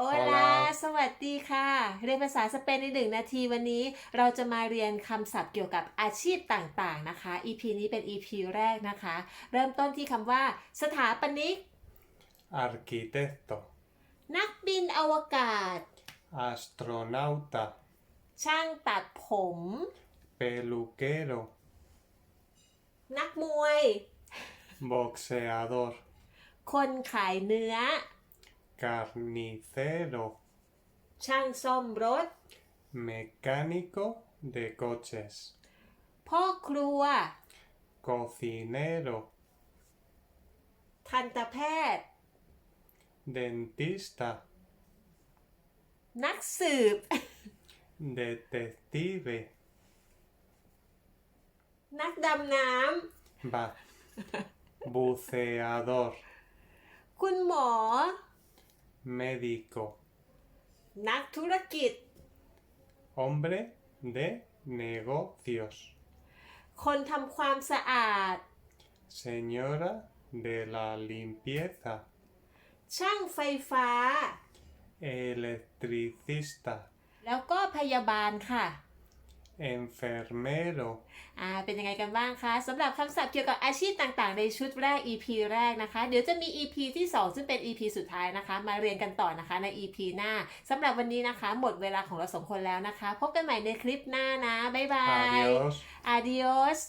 โอลา Hola สวัสดีค่ะ เรียนภาษาสเปนในหนึ่งนาทีวันนี้ เราจะมาเรียนคำศัพท์เกี่ยวกับอาชีพต่างๆนะคะ EP นี้เป็น EP แรกนะคะ เริ่มต้นที่คำว่า สถาปนิก arquitecto, นักบินอวกาศ astronauta, ช่างตัดผม peluquero, นักมวย boxeador, คนขายเนื้อ Carnicero. Chansombro. Mecánico de coches. Pocrua. Cocinero. Tantapet. Dentista. Naxub. Detective. Nakdamnam. Va. Buceador. Kunmo. Médico, นักธุรกิจ hombre de negocios, คนทำความสะอาด señora de la limpieza, ช่างไฟฟ้า electricista, แล้วก็พยาบาลค่ะ enfermero, อ่า เป็นยังไงกันบ้างคะสำหรับคำศัพท์เกี่ยวกับอาชีพต่างๆ ในชุดแรก EP แรกนะคะ เดี๋ยวจะมี EP ที่ 2 ซึ่งเป็น EP สุดท้ายนะคะ มาเรียนกันต่อนะคะใน EP หน้าสำหรับวันนี้นะคะ หมดเวลาของเราสองคนแล้วนะคะ พบกันใหม่ในคลิปหน้านะ บ๊ายบาย adiós. adios